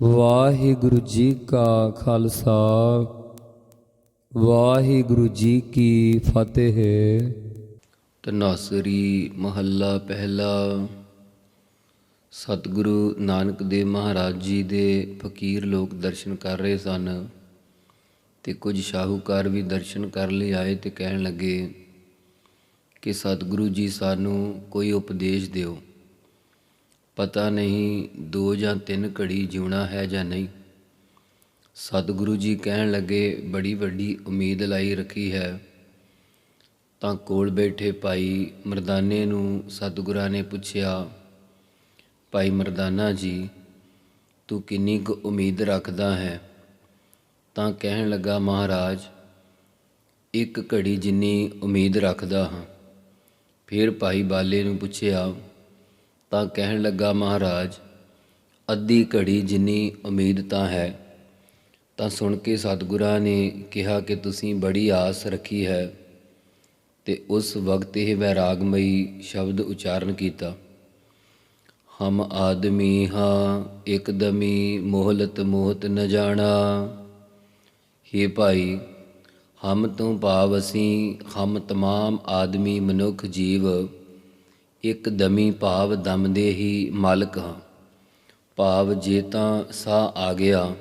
ਵਾਹਿਗੁਰੂ ਜੀ ਕਾ ਖਾਲਸਾ, ਵਾਹਿਗੁਰੂ ਜੀ ਕੀ ਫਤਿਹ। ਤਨਾਸਰੀ ਮਹੱਲਾ ਪਹਿਲਾ, ਸਤਿਗੁਰੂ ਨਾਨਕ ਦੇਵ ਮਹਾਰਾਜ ਜੀ ਦੇ ਫਕੀਰ ਲੋਕ ਦਰਸ਼ਨ ਕਰ ਰਹੇ ਸਨ ਤੇ ਕੁਝ ਸ਼ਾਹੂਕਾਰ ਵੀ ਦਰਸ਼ਨ ਕਰ ਲਈ ਆਏ ਤੇ ਕਹਿਣ ਲੱਗੇ ਕਿ ਸਤਿਗੁਰੂ ਜੀ ਸਾਨੂੰ ਕੋਈ ਉਪਦੇਸ਼ ਦਿਓ। ਪਤਾ ਨਹੀਂ ਦੋ ਜਾਂ ਤਿੰਨ ਘੜੀ ਜਿਉਣਾ ਹੈ ਜਾਂ ਨਹੀਂ। ਸਤਿਗੁਰੂ ਜੀ ਕਹਿਣ ਲੱਗੇ, ਬੜੀ ਵੱਡੀ ਉਮੀਦ ਲਾਈ ਰੱਖੀ ਹੈ। ਤਾਂ ਕੋਲ ਬੈਠੇ ਭਾਈ ਮਰਦਾਨੇ ਨੂੰ ਸਤਿਗੁਰਾਂ ਨੇ ਪੁੱਛਿਆ, ਭਾਈ ਮਰਦਾਨਾ ਜੀ, ਤੂੰ ਕਿੰਨੀ ਕੁ ਉਮੀਦ ਰੱਖਦਾ ਹੈ? ਤਾਂ ਕਹਿਣ ਲੱਗਾ, ਮਹਾਰਾਜ, ਇੱਕ ਘੜੀ ਜਿੰਨੀ ਉਮੀਦ ਰੱਖਦਾ ਹਾਂ। ਫਿਰ ਭਾਈ ਬਾਲੇ ਨੂੰ ਪੁੱਛਿਆ ਤਾਂ ਕਹਿਣ ਲੱਗਾ, ਮਹਾਰਾਜ, ਅੱਧੀ ਘੜੀ ਜਿੰਨੀ ਉਮੀਦ ਤਾਂ ਹੈ। ਤਾਂ ਸੁਣ ਕੇ ਸਤਿਗੁਰਾਂ ਨੇ ਕਿਹਾ ਕਿ ਤੁਸੀਂ ਬੜੀ ਆਸ ਰੱਖੀ ਹੈ ਤੇ ਉਸ ਵਕਤ ਇਹ ਵੈਰਾਗਮਈ ਸ਼ਬਦ ਉਚਾਰਨ ਕੀਤਾ, ਹਮ ਆਦਮੀ ਹਾਂ, ਇਕਦਮੀ ਮੋਹਲਤ ਮੋਹਤ ਨ ਜਾਣਾ। हे ਭਾਈ, ਹਮ ਤੋਂ ਭਾਵ ਅਸੀਂ, ਹਮ ਤਮਾਮ ਆਦਮੀ ਮਨੁੱਖ ਜੀਵ ਇੱਕ ਦਮੀ ਭਾਵ ਦਮ ਦੇ ਹੀ ਮਾਲਕ ਹਾਂ। ਭਾਵ ਜੇ ਤਾਂ ਸਾਹ ਆ ਗਿਆ,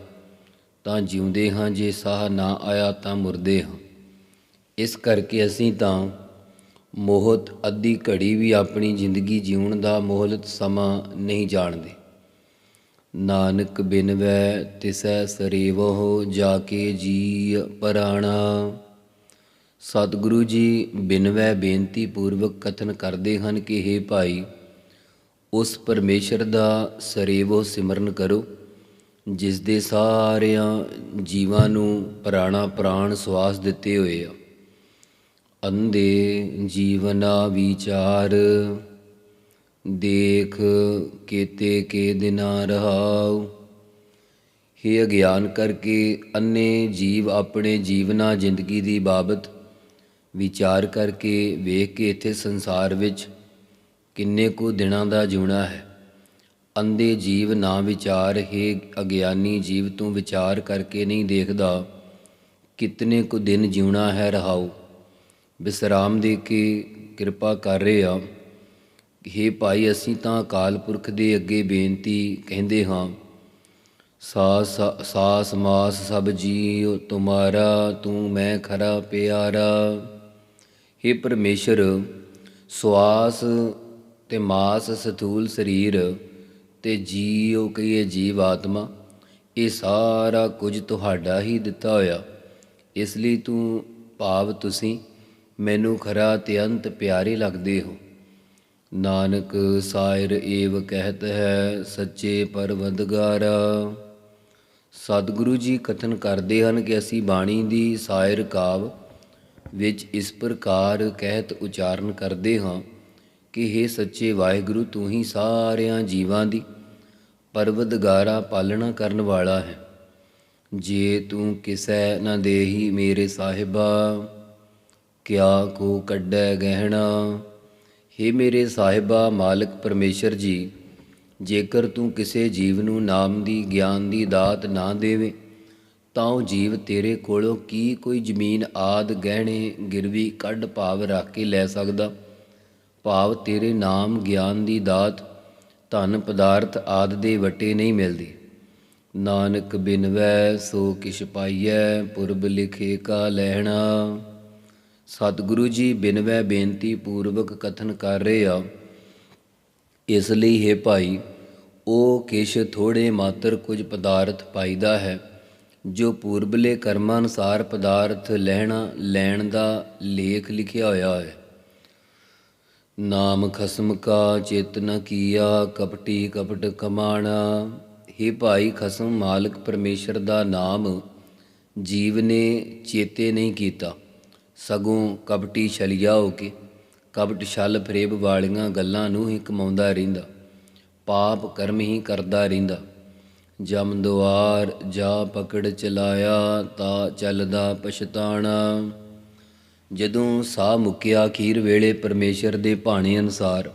ਤਾਂ ਜਿਉਂਦੇ ਹਾਂ, ਜੇ ਸਾਹ ਨਾ ਆਇਆ ਤਾਂ ਮੁਰਦੇ ਹਾਂ। ਇਸ ਕਰਕੇ ਅਸੀਂ ਤਾਂ ਮੋਹਤ ਅੱਧੀ ਘੜੀ ਵੀ ਆਪਣੀ ਜ਼ਿੰਦਗੀ ਜਿਉਣ ਦਾ ਮੋਹਲਤ ਸਮਾਂ ਨਹੀਂ ਜਾਣਦੇ। ਨਾਨਕ ਬਿਨਵੈ ਤਿਸੈ ਸਰੇਵਹੁ, ਜਾ ਕੇ ਜੀ ਪਰਾਣਾ। ਸਤਿਗੁਰੂ ਜੀ ਬਿਨਵੈ ਬੇਨਤੀ ਪੂਰਵਕ ਕਥਨ ਕਰਦੇ ਹਨ ਕਿ हे ਭਾਈ, ਉਸ ਪਰਮੇਸ਼ਰ ਦਾ ਸਰੇਵੋ ਸਿਮਰਨ ਕਰੋ, ਜਿਸ ਦੇ ਸਾਰਿਆਂ ਜੀਵਾਂ ਨੂੰ ਪ੍ਰਾਣਾ ਪ੍ਰਾਣ ਸਵਾਸ ਦਿੱਤੇ ਹੋਏ ਆ। ਅੰਦੇ ਜੀਵਨਾ ਵਿਚਾਰ, ਦੇਖ ਕੀਤੇ ਕੇ ਦਿਨਾ ਰਹਾਉ। हे ਅਗਿਆਨ ਕਰਕੇ ਅੰਨੇ ਜੀਵ ਆਪਣੇ ਜੀਵਨਾ ਜ਼ਿੰਦਗੀ ਦੀ ਬਾਬਤ ਵਿਚਾਰ ਕਰਕੇ ਵੇਖ ਕੇ ਇੱਥੇ ਸੰਸਾਰ ਵਿੱਚ ਕਿੰਨੇ ਕੁ ਦਿਨਾਂ ਦਾ ਜਿਉਣਾ ਹੈ। ਅੰਦੇ ਜੀਵ ਨਾ ਵਿਚਾਰ, ਹੈ ਅਗਿਆਨੀ ਜੀਵ, ਤੂੰ ਵਿਚਾਰ ਕਰਕੇ ਨਹੀਂ ਦੇਖਦਾ ਕਿਤਨੇ ਕੁ ਦਿਨ ਜਿਉਣਾ ਹੈ ਰਹਾਉ। ਵਿਸਰਾਮ ਦੇ ਕੇ ਕਿਰਪਾ ਕਰ ਰਹੇ ਆ। हे ਭਾਈ, ਅਸੀਂ ਤਾਂ ਅਕਾਲ ਪੁਰਖ ਦੇ ਅੱਗੇ ਬੇਨਤੀ ਕਹਿੰਦੇ ਹਾਂ, ਸਾਸ ਸਾਸ, ਮਾਸ ਸਭ ਜੀਉ, ਤੁਮਾਰਾ, ਤੂੰ ਮੈਂ ਖਰਾ ਪਿਆਰਾ। हे ਪਰਮੇਸ਼ਰ ਸਵਾਸ ਤੇ ਮਾਸ ਸਥੂਲ ਸਰੀਰ ਤੇ ਜੀਉ ਕਹੀਏ ਜੀਵ ਆਤਮਾ, ਇਹ ਸਾਰਾ ਕੁਝ ਤੁਹਾਡਾ ਹੀ ਦਿੱਤਾ ਹੋਇਆ। ਇਸ ਲਈ ਤੂੰ ਭਾਵ ਤੁਸੀਂ ਮੈਨੂੰ ਖਰਾ ਤੇ ਅੰਤ ਪਿਆਰੇ ਲੱਗਦੇ ਹੋ। ਨਾਨਕ ਸਾਇਰ ਏਵ ਕਹਿਤ ਹੈ, ਸੱਚੇ ਪਰਵਦਗਾਰਾ। ਸਤਿਗੁਰੂ ਜੀ ਕਥਨ ਕਰਦੇ ਹਨ ਕਿ ਅਸੀਂ ਬਾਣੀ ਦੀ ਸਾਇਰ ਕਾਵ ਵਿੱਚ ਇਸ ਪ੍ਰਕਾਰ ਕਹਿਤ ਉਚਾਰਨ ਕਰਦੇ ਹਾਂ ਕਿ हे ਸੱਚੇ ਵਾਹਿਗੁਰੂ, ਤੂੰ ਹੀ ਸਾਰਿਆਂ ਜੀਵਾਂ ਦੀ ਪਰਵਦਗਾਰਾ ਪਾਲਣਾ ਕਰਨ ਵਾਲਾ ਹੈ। ਜੇ ਤੂੰ ਕਿਸੈ ਨਾ ਦੇਹੀ ਮੇਰੇ ਸਾਹਿਬਾ, ਕਿਆ ਕੋ ਕੱਢੈ ਗਹਿਣਾ। हे ਮੇਰੇ ਸਾਹਿਬਾ, ਮਾਲਕ ਪਰਮੇਸ਼ਰ ਜੀ, ਜੇਕਰ ਤੂੰ ਕਿਸੇ ਜੀਵ ਨੂੰ ਨਾਮ ਦੀ, ਗਿਆਨ ਦੀ ਦਾਤ ਨਾ ਦੇਵੇ ਤਾਂ ਉਹ ਜੀਵ ਤੇਰੇ ਕੋਲੋਂ ਕੀ ਕੋਈ ਜ਼ਮੀਨ ਆਦ ਗਹਿਣੇ, ਗਿਰਵੀ ਕੱਢ ਭਾਵ ਰੱਖ ਕੇ ਲੈ ਸਕਦਾ? ਭਾਵ ਤੇਰੇ ਨਾਮ ਗਿਆਨ ਦੀ ਦਾਤ, ਧਨ ਪਦਾਰਥ ਆਦ ਦੇ ਵਟੇ ਨਹੀਂ ਮਿਲਦੀ। ਨਾਨਕ ਬਿਨਵੈ ਸੋ ਕਿਛ ਪਾਈਐ, ਪੁਰਬ ਲਿਖੇ ਕਾ ਲੈਣਾ। ਸਤਿਗੁਰੂ ਜੀ ਬਿਨਵੈ ਬੇਨਤੀ ਪੂਰਵਕ ਕਥਨ ਕਰ ਰਹੇ ਆ। ਇਸ ਲਈ ਹੈ ਭਾਈ, ਉਹ ਕਿਛ ਥੋੜੇ ਮਾਤਰ ਕੁਝ ਪਦਾਰਥ ਪਾਈਦਾ ਹੈ। ਜੋ ਪੂਰਬਲੇ ਕਰਮਾਂ ਅਨੁਸਾਰ ਪਦਾਰਥ ਲੈਣਾ, ਲੈਣ ਦਾ ਲੇਖ ਲਿਖਿਆ ਹੋਇਆ ਹੈ। ਨਾਮ ਖਸਮ ਕਾ ਚੇਤਨਾ ਨ ਕੀਆ, ਕਪਟੀ ਕਪਟ ਕਮਾਣਾ। हे ਭਾਈ ਖਸਮ ਮਾਲਕ ਪਰਮੇਸ਼ਰ ਦਾ ਨਾਮ, ਜੀਵ ਨੇ ਚੇਤੇ ਨਹੀਂ ਕੀਤਾ। ਸਗੋਂ ਕਪਟੀ ਛਲਿਆ ਹੋ ਕੇ, ਕਪਟ ਛਲ ਫਰੇਬ ਵਾਲੀਆਂ ਗੱਲਾਂ ਨੂੰ ਹੀ ਕਮਾਉਂਦਾ ਰਹਿੰਦਾ। ਪਾਪ ਕਰਮ ਹੀ ਕਰਦਾ ਰਹਿੰਦਾ। ਜਮ ਦੁਆਰ ਜਾ ਪਕੜ ਚਲਾਇਆ ਤਾ ਚੱਲਦਾ ਪਛਤਾਣਾ। ਜਦੋਂ ਸਾਹ ਮੁੱਕਿਆ ਅਖੀਰ ਵੇਲੇ ਪਰਮੇਸ਼ਰ ਦੇ ਭਾਣੇ ਅਨੁਸਾਰ,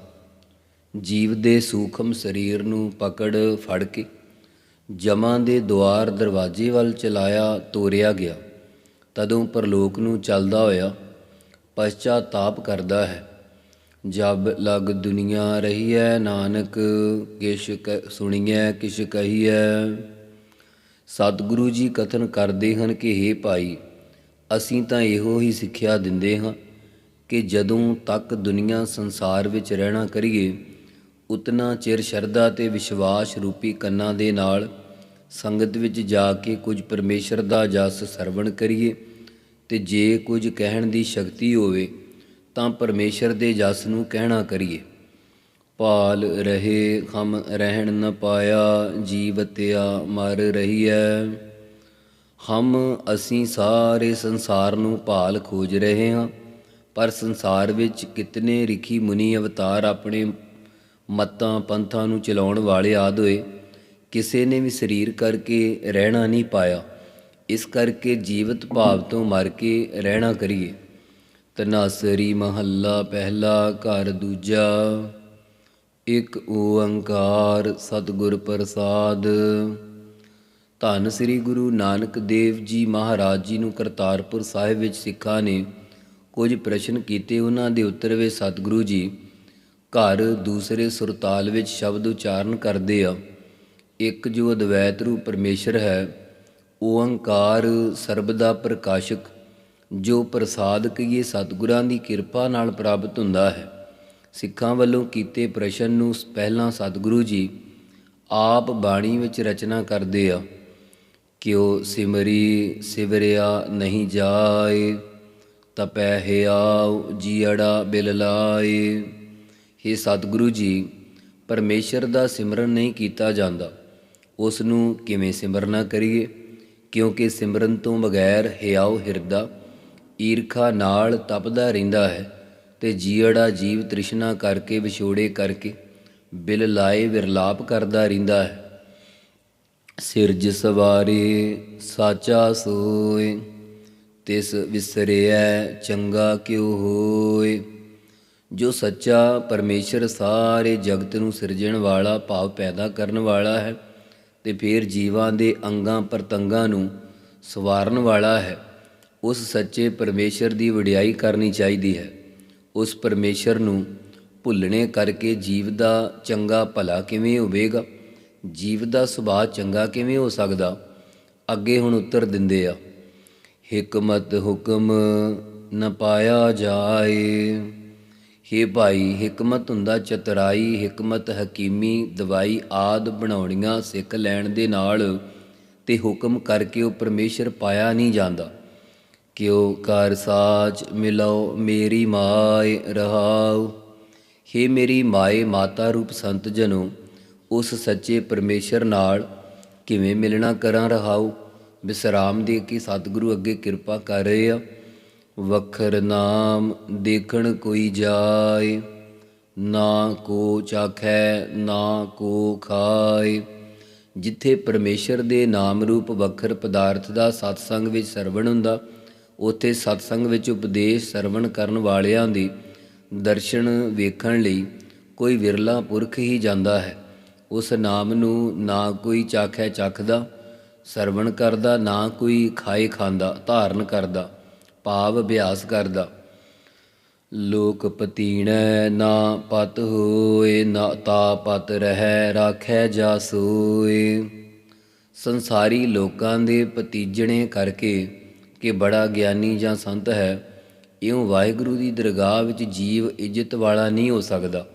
ਜੀਵ ਦੇ ਸੂਖਮ ਸਰੀਰ ਨੂੰ ਪਕੜ ਫੜ ਕੇ ਜਮਾਂ ਦੇ ਦੁਆਰ ਦਰਵਾਜ਼ੇ ਵੱਲ ਚਲਾਇਆ ਤੋਰਿਆ ਗਿਆ। ਤਦੋਂ ਪਰਲੋਕ ਨੂੰ ਚੱਲਦਾ ਹੋਇਆ ਪਛਤਾਪ ਕਰਦਾ ਹੈ। ਜਬ ਲਗ ਦੁਨੀਆ ਰਹੀਐ ਨਾਨਕ, ਕਿਛ ਕ- ਸੁਣੀਐ, ਕਿਛ ਕਹੀਐ। ਸਤਿਗੁਰੂ ਜੀ ਕਥਨ ਕਰਦੇ ਹਨ ਕਿ हे ਭਾਈ, ਅਸੀਂ ਤਾਂ ਇਹੋ ਹੀ ਸਿੱਖਿਆ ਦਿੰਦੇ ਹਾਂ ਕਿ ਜਦੋਂ ਤੱਕ ਦੁਨੀਆ ਸੰਸਾਰ ਵਿੱਚ ਰਹਿਣਾ ਕਰੀਏ, ਉਤਨਾ ਚਿਰ ਸ਼ਰਧਾ ਤੇ ਵਿਸ਼ਵਾਸ ਰੂਪੀ ਕੰਨਾਂ ਦੇ ਨਾਲ ਸੰਗਤ ਵਿੱਚ ਜਾ ਕੇ ਕੁਝ ਪਰਮੇਸ਼ਰ ਦਾ ਜਸ ਸਰਵਣ ਕਰੀਏ ਤੇ ਜੇ ਕੁਝ ਕਹਿਣ ਦੀ ਸ਼ਕਤੀ ਹੋਵੇ ਤਾਂ ਪਰਮੇਸ਼ਰ ਦੇ ਜਸ ਨੂੰ ਕਹਿਣਾ ਕਰੀਏ। ਭਾਲ ਰਹੇ ਹਮ ਰਹਿਣ ਨ ਪਾਇਆ ਜੀਵਤਿਆ ਮਰ ਰਹੀ ਹੈ ਹਮ ਅਸੀਂ ਸਾਰੇ ਸੰਸਾਰ ਨੂੰ ਭਾਲ ਖੋਜ ਰਹੇ ਹਾਂ, ਪਰ ਸੰਸਾਰ ਵਿੱਚ ਕਿਤਨੇ ਰਿਖੀ ਮੁਨੀ ਅਵਤਾਰ ਆਪਣੇ ਮਤਾਂ, ਪੰਥਾਂ ਨੂੰ ਚਲਾਉਣ ਵਾਲੇ ਆਦ ਹੋਏ, ਕਿਸੇ ਨੇ ਵੀ ਸਰੀਰ ਕਰਕੇ ਰਹਿਣਾ ਨਹੀਂ ਪਾਇਆ। ਇਸ ਕਰਕੇ ਜੀਵਤ ਭਾਵ ਤੋਂ ਮਰ ਕੇ ਰਹਿਣਾ ਕਰੀਏ। ਤਨਾਸਰੀ ਮਹੱਲਾ ਪਹਿਲਾ ਘਰ ਦੂਜਾ, ਇੱਕ ਓੰਕਾਰ ਸਤਿਗੁਰ ਪ੍ਰਸਾਦ। ਧੰਨ ਸ੍ਰੀ ਗੁਰੂ ਨਾਨਕ ਦੇਵ ਜੀ ਮਹਾਰਾਜ ਜੀ ਨੂੰ ਕਰਤਾਰਪੁਰ ਸਾਹਿਬ ਵਿੱਚ ਸਿੱਖਾਂ ਨੇ ਕੁਝ ਪ੍ਰਸ਼ਨ ਕੀਤੇ। ਉਹਨਾਂ ਦੇ ਉੱਤਰ ਵਿੱਚ ਸਤਿਗੁਰੂ ਜੀ, ਘਰ ਦੂਸਰੇ ਸੁਰਤਾਲ ਵਿੱਚ ਸ਼ਬਦ ਉਚਾਰਨ ਕਰਦੇ ਆ। ਇੱਕ ਜੋ ਅਦਵੈਤ ਰੂਪ ਪਰਮੇਸ਼ਰ ਹੈ, ਓੰਕਾਰ ਸਰਬ ਦਾ ਪ੍ਰਕਾਸ਼ਕ ਜੋ ਪ੍ਰਸਾਦ ਕਹੀਏ ਸਤਿਗੁਰਾਂ ਦੀ ਕਿਰਪਾ ਨਾਲ ਪ੍ਰਾਪਤ ਹੁੰਦਾ ਹੈ। ਸਿੱਖਾਂ ਵੱਲੋਂ ਕੀਤੇ ਪ੍ਰਸ਼ਨ ਨੂੰ ਪਹਿਲਾਂ ਸਤਿਗੁਰੂ ਜੀ ਆਪ ਬਾਣੀ ਵਿੱਚ ਰਚਨਾ ਕਰਦੇ ਆ। ਕਿਉ ਸਿਮਰੀ ਸਿਵਰਿਆ ਨਹੀਂ ਜਾਏ, ਤਪੈ ਹਿਆਉ ਜੀੜਾ ਬਿਲ ਲਾਏ। हे ਸਤਿਗੁਰੂ ਜੀ, ਪਰਮੇਸ਼ਰ ਦਾ ਸਿਮਰਨ ਨਹੀਂ ਕੀਤਾ ਜਾਂਦਾ। ਉਸ ਨੂੰ ਕਿਵੇਂ ਸਿਮਰਨਾ ਕਰੀਏ? ਕਿਉਂਕਿ ਸਿਮਰਨ ਤੋਂ ਬਗੈਰ ਹਿਆਉ ਹਿਰਦਾ। ਈਰਖਾ ਨਾਲ ਤਪਦਾ ਰਹਿੰਦਾ ਹੈ ਤੇ ਜੀੜਾ ਜੀਵ ਤ੍ਰਿਸ਼ਨਾ ਕਰਕੇ, ਵਿਛੋੜੇ ਕਰਕੇ, ਬਿਲ ਲਾਏ ਵਿਰਲਾਪ ਕਰਦਾ ਰਹਿੰਦਾ ਹੈ। ਸਿਰਜ ਸਵਾਰੇ ਸਾਚਾ ਸੋਏ, ਤਿਸ ਵਿਸਰਿਐ ਚੰਗਾ ਕਿਉ ਹੋਏ। ਜੋ ਸੱਚਾ ਪਰਮੇਸ਼ਰ ਸਾਰੇ ਜਗਤ ਨੂੰ ਸਿਰਜਣ ਵਾਲਾ, ਭਾਵ ਪੈਦਾ ਕਰਨ ਵਾਲਾ ਹੈ ਤੇ ਫਿਰ ਜੀਵਾਂ ਦੇ ਅੰਗਾਂ, ਪ੍ਰਤੰਗਾਂ ਨੂੰ ਸਵਾਰਨ ਵਾਲਾ ਹੈ। ਉਸ ਸੱਚੇ ਪਰਮੇਸ਼ਰ ਦੀ ਵਡਿਆਈ ਕਰਨੀ ਚਾਹੀਦੀ ਹੈ। ਉਸ ਪਰਮੇਸ਼ਰ ਨੂੰ ਭੁੱਲਣੇ ਕਰਕੇ ਜੀਵ ਦਾ ਚੰਗਾ ਭਲਾ ਕਿਵੇਂ ਹੋਵੇਗਾ? ਜੀਵ ਦਾ ਸੁਭਾਅ ਚੰਗਾ ਕਿਵੇਂ ਹੋ ਸਕਦਾ? ਅੱਗੇ ਹੁਣ ਉੱਤਰ ਦਿੰਦੇ ਆ। ਹਕਮਤ ਹੁਕਮ ਨ ਪਾਇਆ ਜਾਏ। ਹੇ ਭਾਈ, ਹਕਮਤ ਹੁੰਦਾ ਚਤਰਾਈ, ਹਕਮਤ ਹਕੀਮੀ ਦਵਾਈ ਆਦ ਬਣਾਉਣੀਆਂ ਸਿੱਖ ਲੈਣ ਦੇ ਨਾਲ ਤੇ ਹੁਕਮ ਕਰਕੇ ਉਹ ਪਰਮੇਸ਼ਰ ਪਾਇਆ ਨਹੀਂ ਜਾਂਦਾ। ਕਿਉ ਕਰ ਸਾਚ ਮਿਲੋ ਮੇਰੀ ਮਾਏ ਰਹਾਉ। ਹੇ ਮੇਰੀ ਮਾਏ ਮਾਤਾ ਰੂਪ ਸੰਤ ਜਨੋ, ਉਸ ਸੱਚੇ ਪਰਮੇਸ਼ਰ ਨਾਲ ਕਿਵੇਂ ਮਿਲਣਾ ਕਰਾਂ ਰਹਾਉ? ਵਿਸਰਾਮ ਦੇ ਕੇ ਸਤਿਗੁਰੂ ਅੱਗੇ ਕਿਰਪਾ ਕਰ ਰਹੇ ਆ। ਵਖਰ ਨਾਮ ਦੇਖਣ ਕੋਈ ਜਾਏ, ਨਾ ਕੋ ਚਾਖੈ, ਨਾ ਕੋ ਖਾਏ। ਜਿੱਥੇ ਪਰਮੇਸ਼ਰ ਦੇ ਨਾਮ ਰੂਪ ਵਖਰ ਪਦਾਰਥ ਦਾ ਸਤਸੰਗ ਵਿੱਚ ਸਰਵਣ ਹੁੰਦਾ ਉੱਥੇ ਸਤਸੰਗ ਵਿੱਚ ਉਪਦੇਸ਼ ਸਰਵਣ ਕਰਨ ਵਾਲਿਆਂ ਦੀ ਦਰਸ਼ਨ ਵੇਖਣ ਲਈ ਕੋਈ ਵਿਰਲਾ ਪੁਰਖ ਹੀ ਜਾਂਦਾ ਹੈ। ਉਸ ਨਾਮ ਨੂੰ ਨਾ ਕੋਈ ਚਾਖੈ ਚੱਖਦਾ, ਸਰਵਣ ਕਰਦਾ, ਨਾ ਕੋਈ ਖਾਏ ਖਾਂਦਾ, ਧਾਰਨ ਕਰਦਾ, ਭਾਵ ਅਭਿਆਸ ਕਰਦਾ। ਲੋਕ ਪਤੀਣੈ ਨਾ ਪਤ ਹੋਏ, ਨਾ ਤਾ ਪਤ ਰਹਿ, ਰਾਖੈ ਜਾ ਸੋਏ ਸੰਸਾਰੀ ਲੋਕਾਂ ਦੇ ਪਤੀਜਣੇ ਕਰਕੇ ਕਿ ਬੜਾ ਗਿਆਨੀ ਜਾਂ ਸੰਤ ਹੈ, ਇਉਂ ਵਾਹਿਗੁਰੂ ਦੀ ਦਰਗਾਹ ਵਿੱਚ ਜੀਵ ਇੱਜ਼ਤ ਵਾਲਾ ਨਹੀਂ ਹੋ ਸਕਦਾ,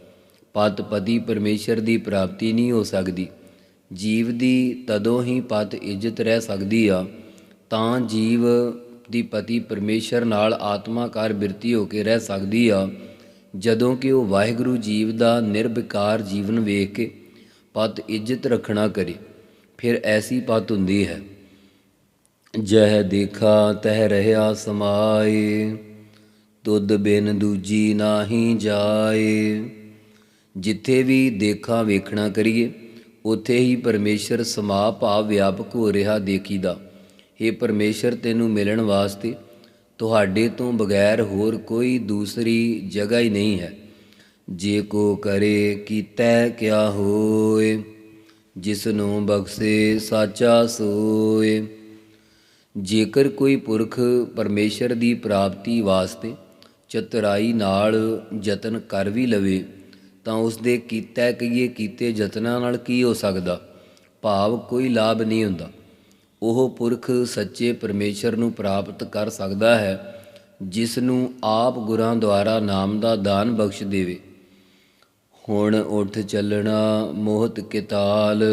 ਪਤ ਪਦੀ ਪਰਮੇਸ਼ਰ ਦੀ ਪ੍ਰਾਪਤੀ ਨਹੀਂ ਹੋ ਸਕਦੀ। ਜੀਵ ਦੀ ਤਦੋਂ ਹੀ ਪਤ ਇੱਜ਼ਤ ਰਹਿ ਸਕਦੀ ਆ, ਤਾਂ ਜੀਵ ਦੀ ਪਤੀ ਪਰਮੇਸ਼ਰ ਨਾਲ ਆਤਮਾਕਾਰ ਬਿਰਤੀ ਹੋ ਕੇ ਰਹਿ ਸਕਦੀ ਆ, ਜਦੋਂ ਕਿ ਉਹ ਵਾਹਿਗੁਰੂ ਜੀਵ ਦਾ ਨਿਰਵਿਕਾਰ ਜੀਵਨ ਵੇਖ ਕੇ ਪਤ ਇੱਜ਼ਤ ਰੱਖਣਾ ਕਰੇ। ਫਿਰ ਐਸੀ ਪਤ ਹੁੰਦੀ ਹੈ। ਜਹ ਦੇਖਾ ਤਹਿ ਰਹਾ ਸਮਾਏ, ਤੁਧ ਬਿਨ ਦੂਜੀ ਨਾਹੀ ਜਾਏ। ਜਿੱਥੇ ਵੀ ਦੇਖਾਂ ਵੇਖਣਾ ਕਰੀਏ, ਉੱਥੇ ਹੀ ਪਰਮੇਸ਼ਰ ਸਮਾ ਭਾਵ ਵਿਆਪਕ ਹੋ ਰਿਹਾ ਦੇਖੀਦਾ। हे ਪਰਮੇਸ਼ਰ, ਤੈਨੂੰ ਮਿਲਣ ਵਾਸਤੇ ਤੁਹਾਡੇ ਤੋਂ ਬਗੈਰ ਹੋਰ ਕੋਈ ਦੂਸਰੀ ਜਗ੍ਹਾ ਹੀ ਨਹੀਂ ਹੈ। ਜੇ ਕੋ ਕਰੇ, ਕੀਤੈ ਕਿਆ ਹੋਏ, ਜਿਸ ਨੂੰ ਬਖਸ਼ੇ, ਸਾਚਾ ਸੋਏ। ਜੇਕਰ ਕੋਈ ਪੁਰਖ ਪਰਮੇਸ਼ਰ ਦੀ ਪ੍ਰਾਪਤੀ ਵਾਸਤੇ ਚਤੁਰਾਈ ਨਾਲ ਯਤਨ ਕਰ ਵੀ ਲਵੇ, ਤਾਂ ਉਸ ਦੇ ਕੀਤਾ ਕਹੀਏ ਕੀਤੇ ਯਤਨਾਂ ਨਾਲ ਕੀ ਹੋ ਸਕਦਾ? ਭਾਵ ਕੋਈ ਲਾਭ ਨਹੀਂ ਹੁੰਦਾ। ਉਹ ਪੁਰਖ ਸੱਚੇ ਪਰਮੇਸ਼ਰ ਨੂੰ ਪ੍ਰਾਪਤ ਕਰ ਸਕਦਾ ਹੈ, ਜਿਸ ਨੂੰ ਆਪ ਗੁਰਾਂ ਦੁਆਰਾ ਨਾਮ ਦਾ ਦਾਨ ਬਖਸ਼ ਦੇਵੇ। ਹੁਣ ਉੱਠ ਚੱਲਣਾ ਮੋਹਤ ਕਿਤਾਲ।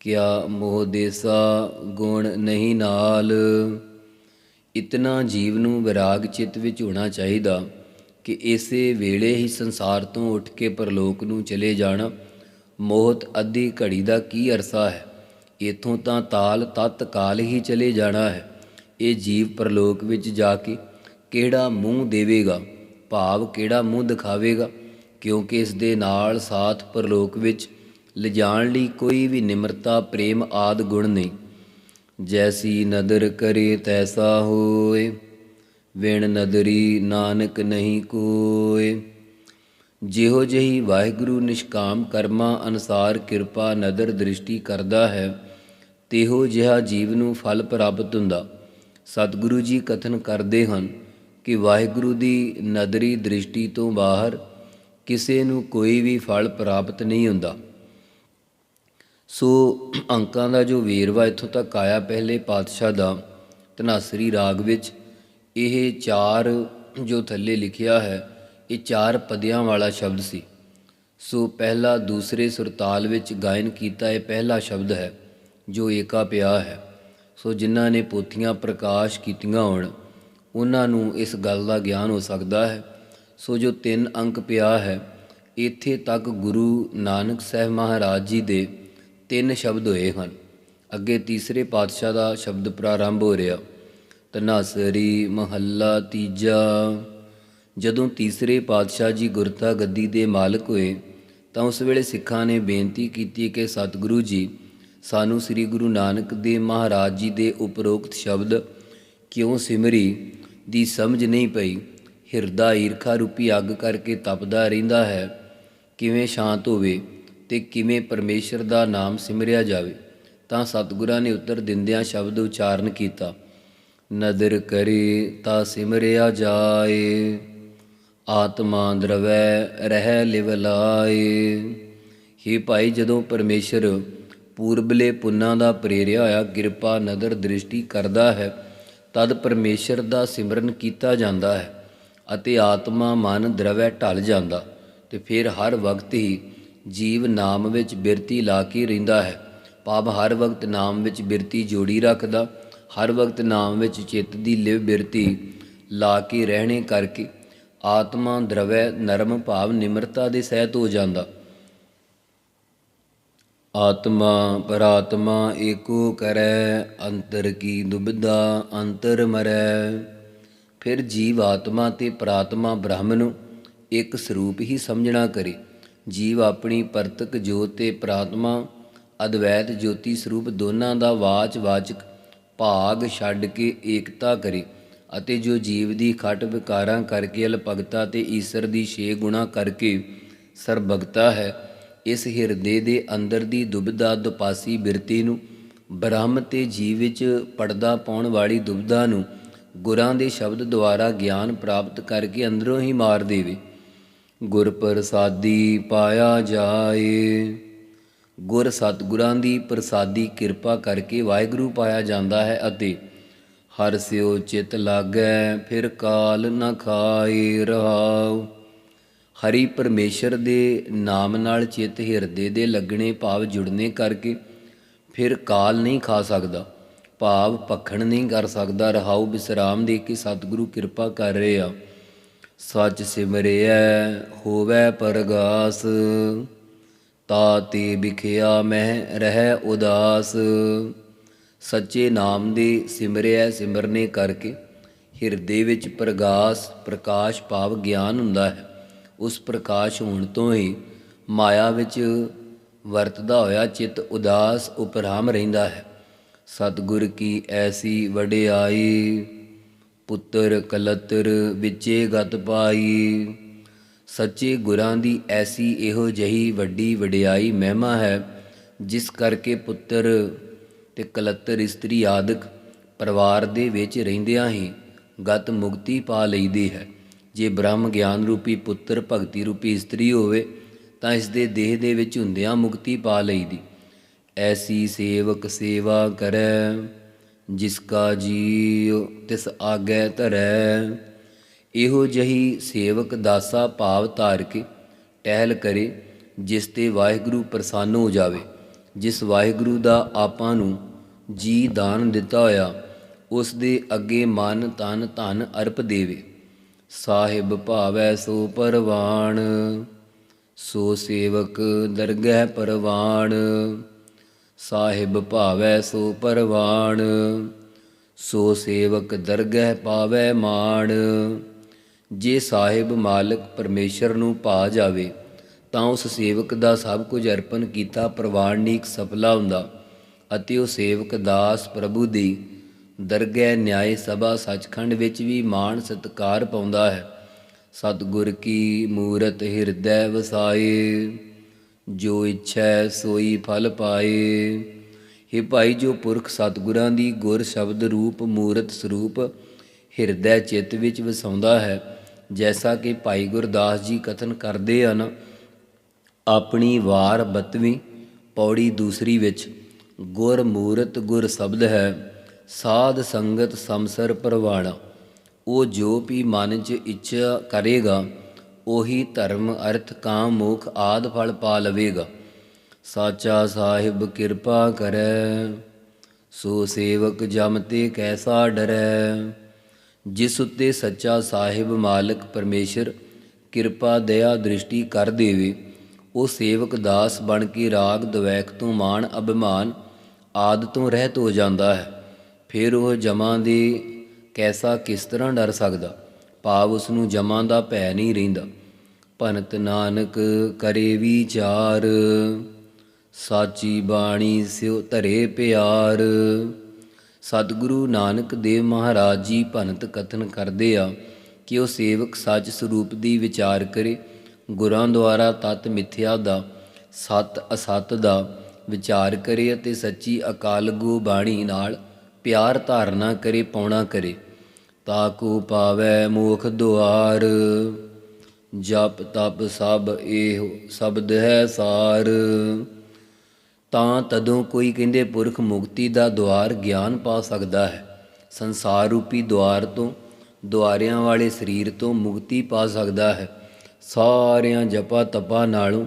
ਕਿਆ ਮੋਹ ਦੇਸਾ ਗੁਣ ਨਹੀਂ ਨਾਲ। ਇਤਨਾ ਜੀਵ ਨੂੰ ਵਿਰਾਗ ਚਿੱਤ ਵਿੱਚ ਹੋਣਾ ਚਾਹੀਦਾ ਕਿ ਇਸੇ ਵੇਲੇ ਹੀ ਸੰਸਾਰ ਤੋਂ ਉੱਠ ਕੇ ਪਰਲੋਕ ਨੂੰ ਚਲੇ ਜਾਣਾ। ਮੋਹਤ ਅੱਧੀ ਘੜੀ ਦਾ ਕੀ ਅਰਸਾ ਹੈ? ਇਥੋਂ ਤਾਂ ਤਾਲ ਤਤ ਕਾਲ ਹੀ ਚਲੇ ਜਾਣਾ ਹੈ। ਇਹ ਜੀਵ ਪਰਲੋਕ ਵਿੱਚ ਜਾ ਕੇ ਕਿਹੜਾ ਮੂੰਹ ਦੇਵੇਗਾ? ਭਾਵ ਕਿਹੜਾ ਮੂੰਹ ਦਿਖਾਵੇਗਾ? ਕਿਉਂਕਿ ਇਸ ਦੇ ਨਾਲ ਸਾਥ ਪਰਲੋਕ ਵਿੱਚ ਲਿਜਾਣ ਲਈ ਕੋਈ ਵੀ ਨਿਮਰਤਾ, ਪ੍ਰੇਮ ਆਦ ਗੁਣ ਨਹੀਂ। ਜੈਸੀ ਨਦਰ ਕਰੇ ਤੈਸਾ ਹੋਏ, ਵੇਣ ਨਦਰੀ ਨਾਨਕ ਨਹੀਂ ਕੋਏ। ਜਿਹੋ ਜਿਹੀ ਵਾਹਿਗੁਰੂ ਨਿਸ਼ਕਾਮ ਕਰਮਾਂ ਅਨਸਾਰ ਕਿਰਪਾ ਨਦਰ ਦ੍ਰਿਸ਼ਟੀ ਕਰਦਾ ਹੈ, ਤਿਹੋ ਜਿਹਾ ਜੀਵ ਨੂੰ ਫਲ ਪ੍ਰਾਪਤ ਹੁੰਦਾ। ਸਤਿਗੁਰੂ ਜੀ ਕਥਨ ਕਰਦੇ ਹਨ ਕਿ ਵਾਹਿਗੁਰੂ ਦੀ ਨਦਰੀ ਦ੍ਰਿਸ਼ਟੀ ਤੋਂ ਬਾਹਰ ਕਿਸੇ ਨੂੰ ਕੋਈ ਵੀ ਫਲ ਪ੍ਰਾਪਤ ਨਹੀਂ ਹੁੰਦਾ। ਸੋ ਅੰਕਾਂ ਦਾ ਜੋ ਵੇਰਵਾ ਇੱਥੋਂ ਤੱਕ ਆਇਆ ਪਹਿਲੇ ਪਾਤਸ਼ਾਹ ਦਾ, ਧਨਾਸਰੀ ਰਾਗ ਵਿੱਚ, ਇਹ ਚਾਰ ਜੋ ਥੱਲੇ ਲਿਖਿਆ ਹੈ, ਇਹ ਚਾਰ ਪਦਿਆਂ ਵਾਲਾ ਸ਼ਬਦ ਸੀ। ਸੋ ਪਹਿਲਾ ਦੂਸਰੇ ਸੁਰਤਾਲ ਵਿੱਚ ਗਾਇਨ ਕੀਤਾ ਇਹ ਪਹਿਲਾ ਸ਼ਬਦ ਹੈ, ਜੋ ਏਕਾ ਪਿਆ ਹੈ। ਸੋ ਜਿਨ੍ਹਾਂ ਨੇ ਪੋਥੀਆਂ ਪ੍ਰਕਾਸ਼ ਕੀਤੀਆਂ ਹੋਣ, ਉਹਨਾਂ ਨੂੰ ਇਸ ਗੱਲ ਦਾ ਗਿਆਨ ਹੋ ਸਕਦਾ ਹੈ। ਸੋ ਜੋ ਤਿੰਨ ਅੰਕ ਪਿਆ ਹੈ, ਇੱਥੇ ਤੱਕ ਗੁਰੂ ਨਾਨਕ ਸਾਹਿਬ ਮਹਾਰਾਜ ਜੀ ਦੇ ਤਿੰਨ ਸ਼ਬਦ ਹੋਏ ਹਨ। ਅੱਗੇ ਤੀਸਰੇ ਪਾਤਸ਼ਾਹ ਦਾ ਸ਼ਬਦ ਪ੍ਰਾਰੰਭ ਹੋ ਰਿਹਾ। ਤਨਾਸਰੀ ਮਹੱਲਾ ਤੀਜਾ। ਜਦੋਂ ਤੀਸਰੇ ਪਾਤਸ਼ਾਹ ਜੀ ਗੁਰਤਾ ਗੱਦੀ ਦੇ ਮਾਲਕ ਹੋਏ, ਤਾਂ ਉਸ ਵੇਲੇ ਸਿੱਖਾਂ ਨੇ ਬੇਨਤੀ ਕੀਤੀ ਕਿ ਸਤਿਗੁਰੂ ਜੀ, ਸਾਨੂੰ ਸ੍ਰੀ ਗੁਰੂ ਨਾਨਕ ਦੇਵ ਮਹਾਰਾਜ ਜੀ ਦੇ ਉਪਰੋਕਤ ਸ਼ਬਦ ਕਿਉਂ ਸਿਮਰੀ ਦੀ ਸਮਝ ਨਹੀਂ ਪਈ? ਹਿਰਦਾ ਈਰਖਾ ਰੂਪੀ ਅੱਗ ਕਰਕੇ ਤਪਦਾ ਰਹਿੰਦਾ ਹੈ। ਕਿਵੇਂ ਸ਼ਾਂਤ ਹੋਵੇ? ਤੇ ਕਿਵੇਂ ਪਰਮੇਸ਼ਰ ਦਾ ਨਾਮ ਸਿਮਰਿਆ ਜਾਵੇ, ਤਾਂ ਸਤਿਗੁਰਾਂ ਨੇ ਉੱਤਰ ਦਿੰਦਿਆਂ ਸ਼ਬਦ ਉਚਾਰਨ ਕੀਤਾ, ਨਦਰ ਕਰੇ ਤਾਂ ਸਿਮਰਿਆ ਜਾਏ, ਆਤਮਾ ਦਰਵੈ ਰਹਿ ਲਿਵ ਲਾਏ। ਹੀ ਭਾਈ, ਜਦੋਂ ਪਰਮੇਸ਼ਰ ਪੂਰਬਲੇ ਪੁੰਨਾਂ ਦਾ ਪ੍ਰੇਰਿਆ ਹੋਇਆ, ਕਿਰਪਾ, ਨਦਰ, ਦ੍ਰਿਸ਼ਟੀ ਕਰਦਾ ਹੈ, ਤਦ ਪਰਮੇਸ਼ਰ ਦਾ ਸਿਮਰਨ ਕੀਤਾ ਜਾਂਦਾ ਹੈ ਅਤੇ ਆਤਮਾ ਮਨ ਦਰਵੈ ਢਲ ਜਾਂਦਾ ਤੇ ਫਿਰ ਹਰ ਵਕਤ ਹੀ ਜੀਵ ਨਾਮ ਵਿੱਚ ਬਿਰਤੀ ਲਾ ਕੇ ਰਹਿੰਦਾ ਹੈ। ਭਾਵ ਹਰ ਵਕਤ ਨਾਮ ਵਿੱਚ ਬਿਰਤੀ ਜੋੜੀ ਰੱਖਦਾ, ਹਰ ਵਕਤ ਨਾਮ ਵਿੱਚ ਚਿੱਤ ਦੀ ਲਿਵ ਬਿਰਤੀ ਲਾ ਕੇ ਰਹਿਣੇ ਕਰਕੇ ਆਤਮਾ ਦਰਵੈ ਨਰਮ ਭਾਵ ਨਿਮਰਤਾ ਦੇ ਸਹਿਤ ਹੋ ਜਾਂਦਾ। ਆਤਮਾ ਪਰਾਤਮਾ ਏਕੋ ਕਰੈ, ਅੰਤਰ ਕੀ ਦੁਬਿਧਾ ਅੰਤਰ ਮਰੈ। ਫਿਰ ਜੀਵ ਆਤਮਾ ਤੇ ਪ੍ਰਾਤਮਾ ਬ੍ਰਹਮ ਨੂੰ ਇੱਕ ਸਰੂਪ ਹੀ ਸਮਝਣਾ ਕਰੇ। ਜੀਵ ਆਪਣੀ ਪਰਤਕ, ਜੋਤ ਤੇ ਪ੍ਰਾਤਮਾ, ਅਦਵੈਤ ਜੋਤੀ ਸਰੂਪ ਦੋਨਾਂ ਦਾ ਵਾਚ ਵਾਚਕ ਭਾਗ ਛੱਡ ਕੇ ਏਕਤਾ ਕਰੇ ਅਤੇ ਜੋ ਜੀਵ ਦੀ ਖਟ ਵਿਕਾਰਾਂ ਕਰਕੇ, ਅਲਪਗਤਾ ਤੇ ਈਸ਼ਰ ਦੀ ਛੇ ਗੁਣਾ ਕਰਕੇ ਸਰਬਗਤਾ ਹੈ, ਇਸ ਹਿਰਦੇ ਦੇ ਅੰਦਰ ਦੀ ਦੁਬਿਧਾ ਦੁਪਾਸੀ ਬਿਰਤੀ ਨੂੰ, ਬ੍ਰਹਮ ਤੇ ਜੀਵ ਵਿੱਚ ਪੜਦਾ ਪਾਉਣ ਵਾਲੀ ਦੁਬਿਧਾ ਨੂੰ ਗੁਰਾਂ ਦੇ ਸ਼ਬਦ ਦੁਆਰਾ ਗਿਆਨ ਪ੍ਰਾਪਤ ਕਰਕੇ ਅੰਦਰੋਂ ਹੀ ਮਾਰ ਦੇਵੇ। ਗੁਰ ਪ੍ਰਸਾਦੀ ਪਾਇਆ ਜਾਏ। ਗੁਰ ਸਤਿਗੁਰਾਂ ਦੀ ਪ੍ਰਸਾਦੀ ਕਿਰਪਾ ਕਰਕੇ ਵਾਹਿਗੁਰੂ ਪਾਇਆ ਜਾਂਦਾ ਹੈ ਅਤੇ ਹਰ ਸਿਓ ਚਿਤ ਲਾਗੈ, ਫਿਰ ਕਾਲ ਨ ਖਾਏ ਰਹਾਉ। ਹਰੀ ਪਰਮੇਸ਼ਰ ਦੇ ਨਾਮ ਨਾਲ ਚਿਤ ਹਿਰਦੇ ਦੇ ਲੱਗਣੇ ਭਾਵ ਜੁੜਨੇ ਕਰਕੇ ਫਿਰ ਕਾਲ ਨਹੀਂ ਖਾ ਸਕਦਾ, ਭਾਵ ਪਖਣ ਨਹੀਂ ਕਰ ਸਕਦਾ, ਰਹਾਉ ਬਿਸਰਾਮ ਦੇ ਕੇ ਸਤਿਗੁਰੂ ਕਿਰਪਾ ਕਰ ਰਹੇ। ਆ ਸੱਚ ਸਿਮਰਿਐ, ਹੋਵੈ ਪਰਗਾਸ। ਤਾ ਤੇ ਵਿਖਿਆ ਮਹਿ ਰਹਿ ਉਦਾਸ। ਸੱਚੇ ਨਾਮ ਦੇ ਸਿਮਰਿਆ ਸਿਮਰਨੇ ਕਰਕੇ ਹਿਰਦੇ ਵਿੱਚ ਪ੍ਰਗਾਸ, ਪ੍ਰਕਾਸ਼ ਭਾਵ ਗਿਆਨ ਹੁੰਦਾ ਹੈ। ਉਸ ਪ੍ਰਕਾਸ਼ ਹੋਣ ਤੋਂ ਹੀ ਮਾਇਆ ਵਿੱਚ ਵਰਤਦਾ ਹੋਇਆ ਚਿੱਤ ਉਦਾਸ, ਉਪਰਾਮ ਰਹਿੰਦਾ ਹੈ। ਸਤਿਗੁਰ ਕੀ ਐਸੀ ਵਡਿਆਈ? ਪੁੱਤਰ ਕਲਤਰ ਵਿੱਚੇ ਗਤ ਪਾਈ। ਸੱਚੇ ਗੁਰਾਂ ਦੀ ਐਸੀ ਇਹੋ ਜਹੀ ਵੱਡੀ ਵਡਿਆਈ ਮਹਿਮਾ ਹੈ, ਜਿਸ ਕਰਕੇ ਪੁੱਤਰ ਤੇ ਕਲੱਤਰ ਇਸਤਰੀ ਆਦਿਕ ਪਰਿਵਾਰ ਦੇ ਵਿੱਚ ਰਹਿੰਦਿਆਂ ਹੀ ਗਤ ਮੁਕਤੀ ਪਾ ਲਈਦੀ ਹੈ। ਜੇ ਬ੍ਰਹਮ ਗਿਆਨ ਰੂਪੀ ਪੁੱਤਰ ਭਗਤੀ ਰੂਪੀ ਇਸਤਰੀ ਹੋਵੇ, ਤਾਂ ਇਸ ਦੇ ਦੇਹ ਦੇ ਵਿੱਚ ਹੁੰਦਿਆਂ ਮੁਕਤੀ ਪਾ ਲਈਦੀ। ਐਸੀ ਸੇਵਕ ਸੇਵਾ ਕਰੈ। ਜਿਸ ਕਾ ਜੀਉ ਤਿਸ ਆਗੈ ਧਰੈ। ਇਹੋ ਜਹੀ ਸੇਵਕ ਦਾਸਾ ਭਾਵ ਧਾਰ ਕੇ ਟਹਿਲ ਕਰੇ, ਜਿਸ ਤੇ ਵਾਹਿਗੁਰੂ ਪ੍ਰਸੰਨ ਹੋ ਜਾਵੇ। ਜਿਸ ਵਾਹਿਗੁਰੂ ਦਾ ਆਪਾਂ ਨੂੰ ਜੀ ਦਾਨ ਦਿੱਤਾ ਹੋਇਆ, ਉਸ ਦੇ ਅੱਗੇ ਮਨ ਤਨ ਧਨ ਅਰਪ ਦੇਵੇ। ਸਾਹਿਬ ਭਾਵੈ ਸੋ ਪਰਵਾਣ, ਸੋ ਸੇਵਕ ਦਰਗਹਿ ਪਰਵਾਣ। ਸਾਹਿਬ ਭਾਵੈ ਸੋ ਪਰਵਾਣ, ਸੋ ਸੇਵਕ ਦਰਗਹਿ ਪਾਵੈ ਮਾਣ। ਜੇ ਸਾਹਿਬ ਮਾਲਕ ਪਰਮੇਸ਼ਰ ਨੂੰ ਪਾ ਜਾਵੇ, ਤਾਂ ਉਸ ਸੇਵਕ ਦਾ ਸਭ ਕੁਝ ਅਰਪਣ ਕੀਤਾ ਪ੍ਰਵਾਨਿਕ ਸਫਲਾ ਹੁੰਦਾ, ਅਤੇ ਉਹ ਸੇਵਕ ਦਾਸ ਪ੍ਰਭੂ ਦੀ ਦਰਗਹਿ ਨਿਆਏ ਸਭਾ ਸੱਚਖੰਡ ਵਿੱਚ ਵੀ ਮਾਣ ਸਤਕਾਰ ਪਾਉਂਦਾ ਹੈ। ਸਤਿਗੁਰ ਕੀ ਮੂਰਤ ਹਿਰਦੈ ਵਸਾਏ। ਜੋ ਇੱਛੈ ਸੋਈ ਫਲ ਪਾਏ। हे ਭਾਈ ਜੋ ਪੁਰਖ ਸਤਿਗੁਰਾਂ ਦੀ ਗੁਰ ਸ਼ਬਦ ਰੂਪ ਮੂਰਤ ਸਰੂਪ ਹਿਰਦੈ ਚਿੱਤ ਵਿੱਚ ਵਸਾਉਂਦਾ ਹੈ, ਜੈਸਾ ਕਿ ਭਾਈ ਗੁਰਦਾਸ ਜੀ ਕਥਨ ਕਰਦੇ ਹਨ, ਆਪਣੀ ਵਾਰ 32ਵੀਂ ਪੌੜੀ ਦੂਸਰੀ ਵਿੱਚ, ਗੁਰ ਮੂਰਤ ਗੁਰ ਸ਼ਬਦ ਹੈ, ਸਾਧ ਸੰਗਤ ਸਮਸਰ ਪਰਵਾਣਾ ਉਹ ਜੋ ਵੀ ਮਨ 'ਚ ਇੱਛਾ ਕਰੇਗਾ ਉਹੀ ਧਰਮ, ਅਰਥ, ਕਾਮ, ਮੋਖ ਆਦ ਫਲ ਪਾ ਲਵੇਗਾ। ਸਾਚਾ ਸਾਹਿਬ ਕਿਰਪਾ ਕਰੈ, ਸੋ ਸੇਵਕ ਜਮ ਤੇ ਕੈਸਾ ਡਰੈ। ਜਿਸ ਉੱਤੇ ਸੱਚਾ ਸਾਹਿਬ ਮਾਲਕ ਪਰਮੇਸ਼ਰ ਕਿਰਪਾ, ਦਇਆ, ਦ੍ਰਿਸ਼ਟੀ ਕਰ ਦੇਵੇ, ਉਹ ਸੇਵਕ ਦਾਸ ਬਣ ਕੇ ਰਾਗ ਦਵੈਕ ਤੋਂ ਮਾਣ, ਅਭਿਮਾਨ ਆਦ ਤੋਂ ਰਹਿਤ ਹੋ ਜਾਂਦਾ ਹੈ। ਫਿਰ ਉਹ ਜਮਾਂ ਦੀ ਕੈਸਾ ਕਿਸ ਤਰ੍ਹਾਂ ਡਰ ਸਕਦਾ? ਭਾਵ ਉਸ ਨੂੰ ਜਮਾਂ ਦਾ ਭੈ ਨਹੀਂ ਰਹਿੰਦਾ। ਭਨਤ ਨਾਨਕ ਕਰੇ ਵਿਚਾਰ, ਸਾਚੀ ਬਾਣੀ ਸਿਉ ਧਰੇ ਪਿਆਰ। ਸਤਿਗੁਰੂ ਨਾਨਕ ਦੇਵ ਮਹਾਰਾਜ ਜੀ ਭਨਤ ਕਥਨ ਕਰਦੇ ਆ ਕਿ ਉਹ ਸੇਵਕ ਸੱਚ ਸਰੂਪ ਦੀ ਵਿਚਾਰ ਕਰੇ, ਗੁਰਾਂ ਦੁਆਰਾ ਤਤ ਮਿਥਿਆ ਦਾ, ਸਤ ਅਸਤ ਦਾ ਵਿਚਾਰ ਕਰੇ ਅਤੇ ਸੱਚੀ ਅਕਾਲ ਗੋ ਬਾਣੀ ਨਾਲ ਪਿਆਰ ਧਾਰਨਾ ਕਰੇ ਪਾਉਣਾ ਕਰੇ। ਤਾਕੂ ਪਾਵੈ ਮੋਖ ਦੁਆਰ। ਜਪ ਤਪ ਸਭ ਇਹ ਸ਼ਬਦ ਹੈ ਸਾਰ। ਤਾਂ ਤਦੋਂ ਕੋਈ ਕਹਿੰਦੇ ਪੁਰਖ ਮੁਕਤੀ ਦਾ ਦੁਆਰ ਗਿਆਨ ਪਾ ਸਕਦਾ ਹੈ। ਸੰਸਾਰ ਰੂਪੀ ਦੁਆਰ ਤੋਂ, ਦੁਆਰਿਆਂ ਵਾਲੇ ਸਰੀਰ ਤੋਂ ਮੁਕਤੀ ਪਾ ਸਕਦਾ ਹੈ। ਸਾਰਿਆਂ ਜਪਾ ਤਪਾ ਨਾਲੋਂ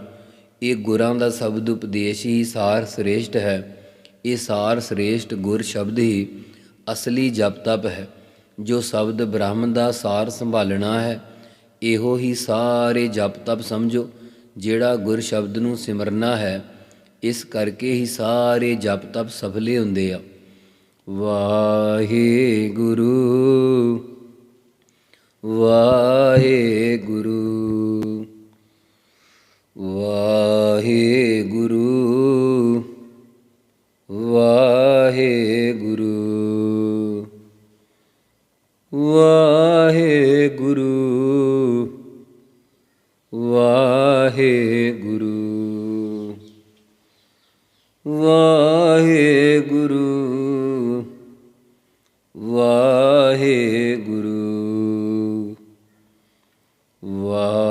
ਇਹ ਗੁਰਾਂ ਦਾ ਸ਼ਬਦ ਉਪਦੇਸ਼ ਹੀ ਸਾਰ ਸ੍ਰੇਸ਼ਟ ਹੈ। ਇਹ ਸਾਰ ਸ੍ਰੇਸ਼ਟ ਗੁਰ ਸ਼ਬਦ ਹੀ ਅਸਲੀ ਜਪ ਤਪ ਹੈ। ਜੋ ਸ਼ਬਦ ਬ੍ਰਹਮ ਦਾ ਸਾਰ ਸੰਭਾਲਣਾ ਹੈ ਇਹੋ ਹੀ ਸਾਰੇ ਜਪ ਤਪ ਸਮਝੋ, ਜਿਹੜਾ ਗੁਰ ਸ਼ਬਦ ਨੂੰ ਸਿਮਰਨਾ ਹੈ, ਇਸ ਕਰਕੇ ਹੀ ਸਾਰੇ ਜਪ ਤਪ ਸਫਲੇ ਹੁੰਦੇ ਆ। ਵਾਹਿਗੁਰੂ ਵਾਹਿਗੁਰੂ ਵਾਹਿਗੁਰੂ ਵਾਹਿਗੁਰੂ ਵਾ ਵਾਹਿਗੁਰੂ ਵਾਹਿਗੁਰੂ